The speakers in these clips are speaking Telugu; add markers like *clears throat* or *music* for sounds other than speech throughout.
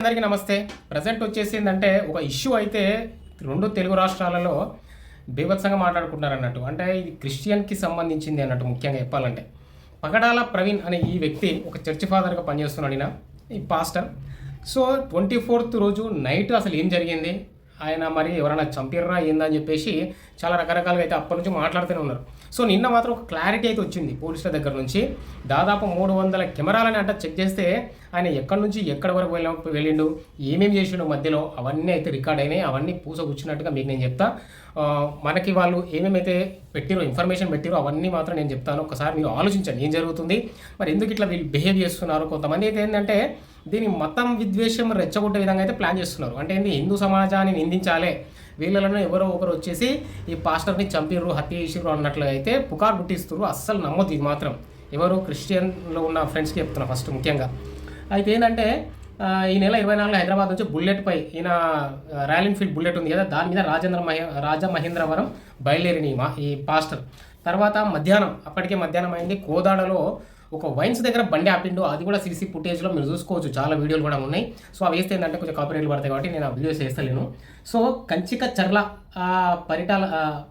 అందరికీ నమస్తే. ప్రజెంట్ వచ్చేసి ఏంటంటే ఒక ఇష్యూ అయితే రెండు తెలుగు రాష్ట్రాలలో బీభత్సంగా మాట్లాడుకుంటున్నారు అన్నట్టు అంటే ఇది క్రిస్టియన్కి సంబంధించింది అన్నట్టు ముఖ్యంగా చెప్పాలంటే. పగడాల ప్రవీణ్ అనే ఈ వ్యక్తి ఒక చర్చ్ ఫాదర్గా పనిచేస్తున్నాడు ఈయన ఈ పాస్టర్. సో ట్వంటీ ఫోర్త్ రోజు నైట్ అసలు ఏం జరిగింది? ఆయన మరి ఎవరైనా చంపిర్రా ఏందని చెప్పేసి చాలా రకరకాలుగా అయితే అప్పటి నుంచి మాట్లాడుతూనే ఉన్నారు. సో నిన్న మాత్రం ఒక క్లారిటీ అయితే వచ్చింది పోలీసుల దగ్గర నుంచి. దాదాపు మూడు వందల కెమెరాలని అంట చెక్ చేస్తే ఆయన ఎక్కడి నుంచి ఎక్కడి వరకు వెళ్ళ వెళ్ళిండు ఏమేమి చేసిండు మధ్యలో అవన్నీ అయితే రికార్డ్ అయినాయి. అవన్నీ పూసగుచ్చినట్టుగా మీకు నేను చెప్తా. మనకి వాళ్ళు ఏమేమైతే పెట్టిరో ఇన్ఫర్మేషన్ పెట్టిరో అవన్నీ మాత్రం నేను చెప్తాను. ఒకసారి మీరు ఆలోచించండి ఏం జరుగుతుంది? మరి ఎందుకు ఇట్లా వీళ్ళు బిహేవ్ చేస్తున్నారు కొంతమంది అయితే ఏంటంటే దీని మతం విద్వేషం రెచ్చగొట్టే విధంగా అయితే ప్లాన్ చేస్తున్నారు. అంటే ఏంది? హిందూ సమాజాన్ని నిందించాలే. వీళ్ళలో ఎవరో ఒకరు వచ్చేసి ఈ పాస్టర్ని చంపిర్రు హత్య చేసిర్రు అన్నట్లు అయితే పుకారు పుట్టిస్తున్నారు అస్సలు నమ్మొద్దు ఇది మాత్రం. ఎవరు క్రిస్టియన్లో ఉన్న ఫ్రెండ్స్కి చెప్తున్నా ఫస్ట్ ముఖ్యంగా. అయితే ఏంటంటే ఈ నెల ఇరవై నాలుగు హైదరాబాద్ నుంచి బుల్లెట్ పై ఈయన రాయల్ ఎన్ఫీల్డ్ బుల్లెట్ ఉంది కదా దాని మీద రాజేంద్ర మహే రాజా మహేంద్రవరం బయలుదేరిన ఈ మా- ఈ పాస్టర్. తర్వాత మధ్యాహ్నం అప్పటికే మధ్యాహ్నం అయింది కోదాడలో ఒక వైన్స్ దగ్గర బండి ఆపిండు అది కూడా సీసీ ఫుటేజ్లో మీరు చూసుకోవచ్చు. చాలా వీడియోలు కూడా ఉన్నాయి. సో అవి వేస్తే ఏంటంటే కొంచెం కాపీరైట్లు పడతాయి కాబట్టి నేను ఆ వీడియోస్ వేస్తలేను. సో కంచిక చర్ల పరిటాల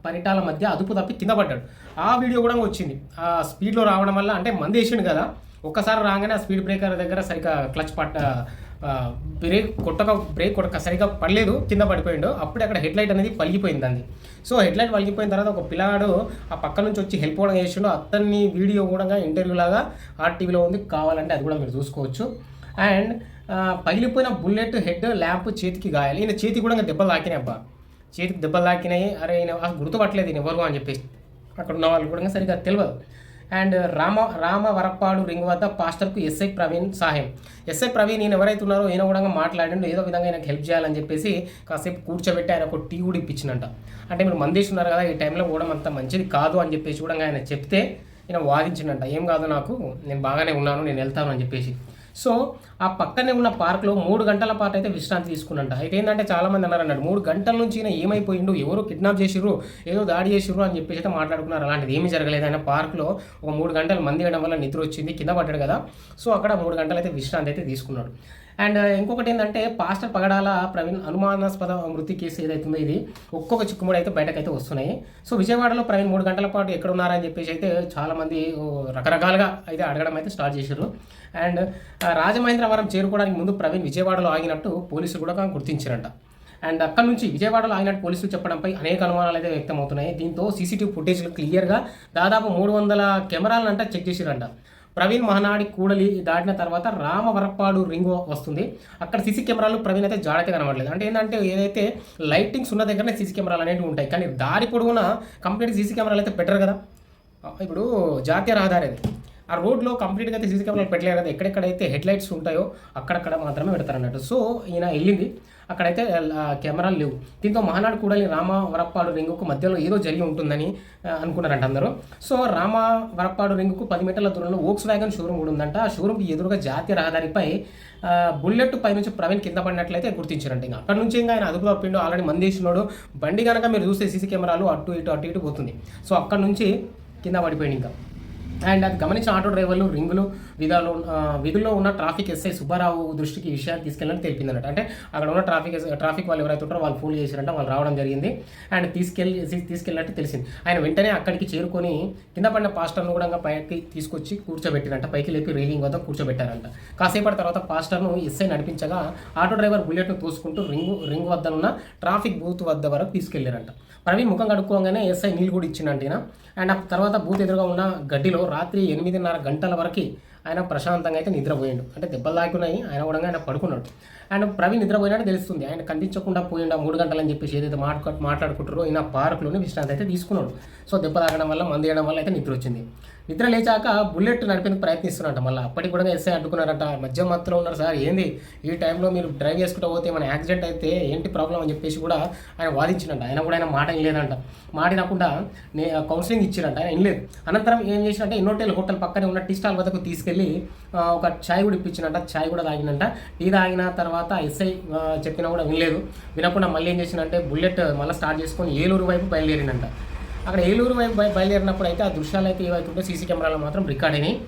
పరిటాల మధ్య అదుపు తప్పి కింద పడ్డాడు. ఆ వీడియో కూడా వచ్చింది. ఆ స్పీడ్లో రావడం వల్ల అంటే మంది వేసిండు కదా ఒక్కసారి రాగానే ఆ స్పీడ్ బ్రేకర్ దగ్గర సరిగ్గా క్లచ్ పట్ట బ్రేక్ కొట్టక బ్రేక్ కొట్టక సరిగ్గా పడలేదు కింద పడిపోయిండు. అప్పుడే అక్కడ హెడ్ లైట్ అనేది పలిగిపోయింది అంది. సో హెడ్ లైట్ పలిగిపోయిన తర్వాత ఒక పిల్లగాడు ఆ పక్క నుంచి వచ్చి హెల్ప్ కూడా చేసిండు. అతన్ని వీడియో కూడా ఇంటర్వ్యూ లాగా ఆర్టీవీలో ఉంది. కావాలంటే అది కూడా మీరు చూసుకోవచ్చు. అండ్ పగిలిపోయిన బుల్లెట్ హెడ్ ల్యాంప్ చేతికి గాయాలి. ఈయన చేతికి కూడా ఇంకా దెబ్బలు తాకినాయి అబ్బా. చేతికి దెబ్బలు తాకినాయి. అరే ఈయన గుర్తుపట్టలేదు ఈయన ఎవరు అని చెప్పేసి. అక్కడ ఉన్న వాళ్ళు కూడా సరిగ్గా తెలియదు. And Rama Ramavarappadu ring వద్ద పాస్టర్కు ఎస్ఐ ప్రవీణ్ సహాయం. ఎస్ఐ ప్రవీణ్ ఈయన ఎవరైతే ఉన్నారో ఈయన కూడా మాట్లాడిండు ఏదో విధంగా ఆయనకు హెల్ప్ చేయాలని చెప్పేసి కాసేపు కూర్చోబెట్టి ఆయన ఒక టీ కూడా ఇప్పించినంట అంటే మీరు మందేస్తున్నారు కదా ఈ టైంలో కూడా అంత మంచిది కాదు అని చెప్పేసి కూడా ఆయన చెప్తే ఈయన వాదించిండంట. ఏం కాదు నాకు నేను బాగానే ఉన్నాను నేను వెళ్తాను అని చెప్పేసి. సో ఆ పక్కనే ఉన్న పార్క్లో మూడు గంటల పాటు అయితే విశ్రాంతి తీసుకున్నంట. అయితే ఏంటంటే చాలామంది అన్నారు అన్నాడు మూడు గంటల నుంచి ఈయన ఏమైపోయిండు? ఎవరు కిడ్నాప్ చేసిర్రు? ఏదో దాడి చేసిర్రు? అని చెప్పేసి అయితే మాట్లాడుకున్నారు. అలాంటిది ఏమీ జరగలేదు. ఆయన పార్క్లో ఒక మూడు గంటలు మంది వేయడం వల్ల నిద్ర వచ్చింది కింద పడ్డాడు కదా. సో అక్కడ మూడు గంటలు అయితే విశ్రాంతి అయితే తీసుకున్నాడు. అండ్ ఇంకొకటి ఏంటంటే పాస్టర్ పగడాల ప్రవీణ్ అనుమానాస్పద మృతి కేసు ఏదైతుందో ఇది ఒక్కొక్క చిక్కుముడు అయితే బయటకైతే వస్తున్నాయి. సో విజయవాడలో ప్రవీణ్ మూడు గంటల పాటు ఎక్కడ ఉన్నారని చెప్పేసి అయితే చాలామంది రకరకాలుగా అయితే అడగడం అయితే స్టార్ట్ చేశారు. అండ్ రాజమహేంద్రవరం చేరుకోవడానికి ముందు ప్రవీణ్ విజయవాడలో ఆగినట్టు పోలీసులు కూడా గుర్తించారంట. అండ్ అక్కడ నుంచి విజయవాడలో ఆగినట్టు పోలీసులు చెప్పడంపై అనేక అనుమానాలు అయితే వ్యక్తమవుతున్నాయి. దీంతో సీసీటీవీ ఫుటేజ్లు క్లియర్గా దాదాపు మూడు వందల కెమెరాలను అంటే చెక్ చేసిరంట ప్రవీణ్ మహనాడి కూడలి దాటిన తర్వాత రామవరప్పాడు రింగ్ వస్తుంది. అక్కడ సీసీ కెమెరాలు ప్రవీణ్ అయితే జాడైతే కనబడలేదు. అంటే ఏంటంటే ఏదైతే లైటింగ్స్ ఉన్న దగ్గరనే సీసీ కెమెరాలు అనేవి ఉంటాయి. కానీ దారి పొడవునా కంప్లీట్ సీసీ కెమెరాలు అయితే పెట్టరు కదా. ఇప్పుడు జాతీయ రహదారి అది. ఆ రోడ్లో కంప్లీట్గా అయితే సీసీ కెమెరాలు పెట్టలేరు కదా. ఎక్కడెక్కడైతే హెడ్ లైట్స్ ఉంటాయో అక్కడక్కడ మాత్రమే పెడతారు అన్నట్టు సో ఈయన వెళ్ళింది. అక్కడైతే కెమెరాలు లేవు. దీంతో మహానాడు కూడలి రామ వరప్పాడు రింగుకు మధ్యలో ఏదో జరిగి ఉంటుందని అనుకున్నారంట అందరూ. సో రామ వరప్పాడు రింగుకు పది మీటర్ల దూరంలో ఓక్స్ వ్యాగన్ షోరూమ్ కూడా ఉందంట. ఆ షోరూమ్కి ఎదురుగా జాతీయ రహదారిపై బుల్లెట్ పై నుంచి ప్రవీణ్ కింద పడినట్లయితే గుర్తించారంట ఇంకా. అక్కడ నుంచి ఇంకా ఆయన అదుపు తప్పిండు ఆల్రెడీ మందేసినోడు బండి కనుక మీరు చూస్తే సీసీ కెమెరాలు అటు ఇటు అటు ఇటు పోతుంది. సో అక్కడ నుంచి కింద పడిపోయింది ఇంకా. అండ్ అది గమనించిన ఆటో డ్రైవర్లు రింగులు విధాలు విధుల్లో ఉన్న ట్రాఫిక్ ఎస్ఐ సుబ్బారావు దృష్టికి ఈ విషయాన్ని తీసుకెళ్ళని తెలిపిందన్నట్టు అంటే అక్కడ ఉన్న ట్రాఫిక్ ఎస్- ట్రాఫిక్ వాళ్ళు ఎవరైతే ఉంటారో వాళ్ళు ఫోన్ చేశారంటే వాళ్ళు రావడం జరిగింది. అండ్ తీసుకెళ్ళి తీసుకెళ్ళినట్టు తెలిసింది. ఆయన వెంటనే అక్కడికి చేరుకొని కింద పడిన పాస్టర్ను కూడా పైకి తీసుకొచ్చి కూర్చోబెట్టారంట. పైకి లేపి రైలింగ్ వద్ద కూర్చోబెట్టారంట. కాసేపటి తర్వాత పాస్టర్ను ఎస్ఐ నడిపించగా ఆటో డ్రైవర్ బుల్లెట్ను తోసుకుంటూ రింగ్ రింగ్ వద్ద ఉన్న ట్రాఫిక్ బూత్ వద్ద వరకు తీసుకెళ్ళారంట. ప్రవీణ్ ముఖం కడుక్కోగానే ఎస్ఐ నీళ్ళు కూడా ఇచ్చిండంట అండ్ ఆ తర్వాత బూత్ ఎదురుగా ఉన్న గడ్డిలో రాత్రి ఎనిమిదిన్నర గంటల వరకు ఆయన ప్రశాంతంగా అయితే నిద్రపోయిండు. అంటే దెబ్బలు తాకున్నాయి ఆయన కూడా ఆయన పడుకున్నాడు. అండ్ ప్రవీణ్ నిద్రపోయినట్టు తెలుస్తుంది. ఆయన కనిపించకుండా పోయిండు మూడు గంటలు అని చెప్పేసి ఏదైతే మాట్లా మాట్లాడుకుంటారో ఈయన పార్క్లోనే విశ్రాంతి అయితే తీసుకున్నాడు. సో దెబ్బ తాగడం వల్ల మందు వేయడం వల్ల అయితే నిద్ర వచ్చింది. నిద్ర లేచాక బుల్లెట్ నడిపేందుకు ప్రయత్నిస్తున్నట్ట మళ్ళీ అప్పటికి కూడా ఎస్ఐ అడ్డుకున్నారట మధ్య మత్తులో ఉన్నారు సార్ ఏంది? ఈ టైంలో మీరు డ్రైవ్ చేసుకుంటూ పోతే మన యాక్సిడెంట్ అయితే ఏంటి ప్రాబ్లం అని చెప్పేసి కూడా ఆయన వాదించినట్ట ఆయన కూడా ఆయన మాట వినలేదంట. మాటినకుండా నే కౌన్సిలింగ్ ఇచ్చిరంట. ఆయన వినలేదు. అనంతరం ఏం చేసినట్టే ఇన్నోటెల్ హోటల్ పక్కనే ఉన్న టీ స్టాల్ వద్దకు తీసుకెళ్ళి ఒక ఛాయ్ కూడా ఇప్పించినట్ట ఛాయ్ కూడా తాగినంట టీ తాగిన తర్వాత ఎస్ఐ చెప్పినా కూడా వినలేదు. వినకుండా మళ్ళీ ఏం చేసినంటే బుల్లెట్ మళ్ళీ స్టార్ట్ చేసుకొని ఏలూరు వైపు బయలుదేరినంట అక్కడ ఏలూరు వైపు బయ- బయలుదేరినప్పుడు అయితే ఆ దృశ్యాలు అయితే ఏవైతుంటే సీసీ కెమెరాలో మాత్రం రికార్డ్ అయినాయి.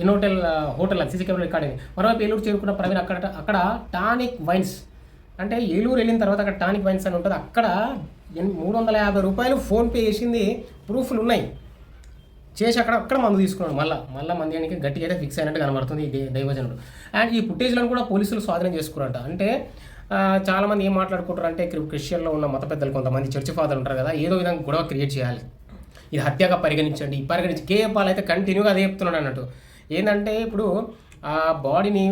Innotel hotel CC camera record అయింది మరోవైపు ఏలూరు చేరుకున్న ప్రవీణ్ అక్కడ అక్కడ టానిక్ వైన్స్. అంటే ఏలూరు వెళ్ళిన తర్వాత అక్కడ టానిక్ వైన్స్ అని ఉంటుంది. అక్కడ మూడు వందల యాభై రూపాయలు ఫోన్పే చేసింది ప్రూఫ్లు ఉన్నాయి. చేసి అక్కడ అక్కడ మందు తీసుకున్నాడు మళ్ళీ. మళ్ళీ మంది ఆయనకి గట్టిగా అయితే ఫిక్స్ అయినట్టు కనబడుతుంది ఈ దైవజనుడు. అండ్ ఈ ఫుటేజ్లను కూడా పోలీసులు స్వాధీనం చేసుకున్నారట. అంటే చాలామంది ఏం మాట్లాడుకుంటారు అంటే క్రిస్టియన్లో ఉన్న మత పెద్దలు కొంతమంది చర్చి ఫాదర్ ఉంటారు కదా ఏదో విధంగా గొడవ క్రియేట్ చేయాలి. ఇది హత్యగా పరిగణించండి ఈ పరిగణించి కేఏ పాల్ అయితే కంటిన్యూగా అదే చెప్తున్నాడు అన్నట్టు. ఏంటంటే ఇప్పుడు ఆ బాడీని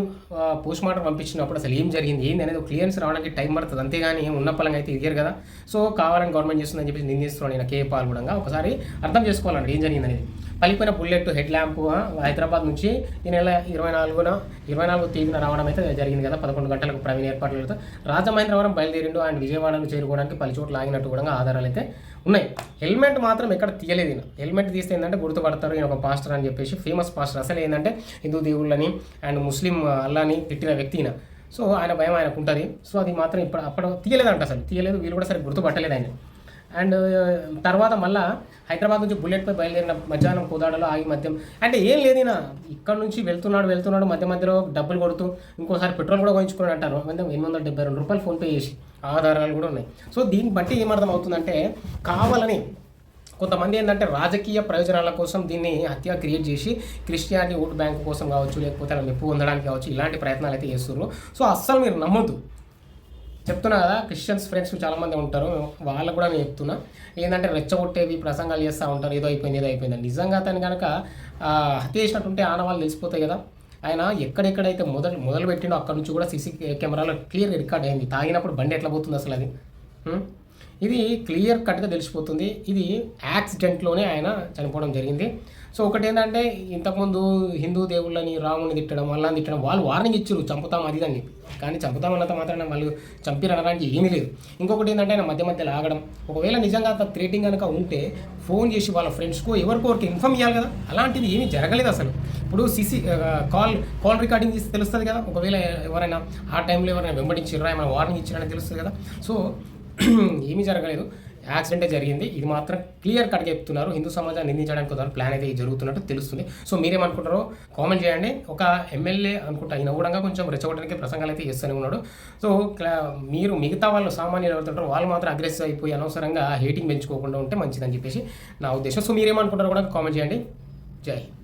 పోస్ట్ మార్టం పంపించినప్పుడు అసలు ఏం జరిగింది ఏంది అనేది క్లియరెన్స్ రావడానికి టైం పడుతుంది. అంతేగాని ఉన్న పలంగా అయితే ఇదిగారు కదా. సో కావాలని గవర్నమెంట్ చేస్తుందని చెప్పేసి నిందిస్తున్నాడు నేను కేఏ పాల్ కూడా ఒకసారి అర్థం చేసుకోవాలండి ఏం జరిగింది అనేది పలిపోయిన బుల్లెట్ హెడ్ ల్యాంప్ హైదరాబాద్ నుంచి ఈ నెల ఇరవై నాలుగున ఇరవై నాలుగు తేదీన రావడం అయితే జరిగింది కదా. పదకొండు గంటలకు ప్రవీణ్ ఏర్పాట్లతో రాజమహేంద్రవరం బయలుదేరిండు అండ్ విజయవాడను చేరుకోవడానికి పలు చోట్ల ఆగినట్టు కూడా ఆధారాలు అయితే ఉన్నాయి. హెల్మెట్ మాత్రం ఎక్కడ తీయలేదు హెల్మెట్ తీస్తే ఏంటంటే గుర్తుపడతారు. ఈయన ఒక పాస్టర్ అని చెప్పేసి ఫేమస్ పాస్టర్. అసలు ఏంటంటే హిందూ దేవుళ్ళని అండ్ ముస్లిం అల్లాని తిట్టిన వ్యక్తి సో ఆయన భయం ఆయనకు ఉంటుంది. సో అది మాత్రం ఇప్పుడు అప్పుడు తీయలేదంట అసలు. తీయలేదు. వీళ్ళు కూడా సరే గుర్తుపట్టలేదు ఆయన అండ్ తర్వాత మళ్ళా హైదరాబాద్ నుంచి బుల్లెట్పై బయలుదేరిన మధ్యాహ్నం కోదాడలో ఆగి మద్యం. అంటే ఏం లేదు ఇక్కడ నుంచి వెళ్తున్నాడు వెళ్తున్నాడు మధ్య మధ్యలో డబ్బులు కొడుతూ ఇంకోసారి పెట్రోల్ కూడా కొయించుకున్నాడు అంటారు. ఎనిమిది వందల డెబ్బై రెండు రూపాయలు ఫోన్పే చేసి ఆధారాలు కూడా ఉన్నాయి. సో దీన్ని బట్టి ఏమర్థం అవుతుందంటే కావాలని కొంతమంది ఏంటంటే రాజకీయ ప్రయోజనాల కోసం దీన్ని హత్య క్రియేట్ చేసి క్రిస్టియానిటీ ఓటు బ్యాంక్ కోసం కావచ్చు లేకపోతే అలా మెప్పు పొందడానికి కావచ్చు ఇలాంటి ప్రయత్నాలు అయితే చేస్తున్నారు సో అస్సలు మీరు నమ్మొద్దు. చెప్తున్నా కదా క్రిస్టియన్స్ ఫ్రెండ్స్ చాలామంది ఉంటారు. వాళ్ళకు కూడా నేను చెప్తున్నా. ఏంటంటే రెచ్చగొట్టేవి ప్రసంగాలు చేస్తూ ఉంటారు. ఏదో అయిపోయింది ఏదో అయిపోయింది నిజంగా అతను కనుక హత్య చేసినట్టుంటే ఆనవాళ్ళు తెలిసిపోతాయి కదా. ఆయన ఎక్కడెక్కడైతే మొదలు మొదలు పెట్టిండో అక్కడ నుంచి కూడా సీసీ కెమెరాలో క్లియర్ రికార్డ్ అయింది. తాగినప్పుడు బండి ఎట్లా పోతుంది అసలు అది? ఇది క్లియర్ కట్గా తెలిసిపోతుంది. ఇది యాక్సిడెంట్లోనే ఆయన చనిపోవడం జరిగింది. సో ఒకటి ఏంటంటే ఇంతకుముందు హిందూ దేవుళ్ళని రాముని తిట్టడం అల్లాని తిట్టడం వాళ్ళు వార్నింగ్ ఇచ్చారు చంపుతాం అది అని చెప్పి. కానీ చంపుతామన్నంత మాత్రాన వాళ్ళు చంపిరనడానికి ఏమీ లేదు. ఇంకొకటి ఏంటంటే ఆయన మధ్య మధ్యలో ఆగడం. ఒకవేళ నిజంగా అంత థ్రేటింగ్ కనుక ఉంటే ఫోన్ చేసి వాళ్ళ ఫ్రెండ్స్కో ఎవరికో ఒకరికి ఇన్ఫామ్ చేయాలి కదా. అలాంటిది ఏమీ జరగలేదు అసలు. ఇప్పుడు సిసి కాల్ కాల్ రికార్డింగ్ చేసి తెలుస్తుంది కదా. ఒకవేళ ఎవరైనా ఆ టైంలో ఎవరైనా వెంబడించారా ఏమైనా వార్నింగ్ ఇచ్చారని తెలుస్తుంది కదా. సో *clears throat* ఏమీ జరగలేదు. యాక్సిడెంటే జరిగింది. ఇది మాత్రం క్లియర్ కట్ చెప్తున్నారు. హిందూ సమాజాన్ని నిందించడానికి కొంత ప్లాన్ అయితే జరుగుతున్నట్టు తెలుస్తుంది. సో మీరేమనుకుంటారో కామెంట్ చేయండి. ఒక ఎమ్మెల్యే అనుకుంటా ఆయన కూడా కొంచెం రెచ్చగొట్టడానికి ప్రసంగాలు అయితే చేస్తూనే ఉన్నాడు. సో క్లా- మీరు మిగతా వాళ్ళు సామాన్యులు ఎవరుతుంటారో వాళ్ళు మాత్రం అగ్రెసివ్ అయిపోయి అనవసరంగా హేటింగ్ పెంచుకోకుండా ఉంటే మంచిదని చెప్పేసి నా ఉద్దేశం. సో మీరేమనుకుంటారో కూడా కామెంట్ చేయండి. జై హింద్.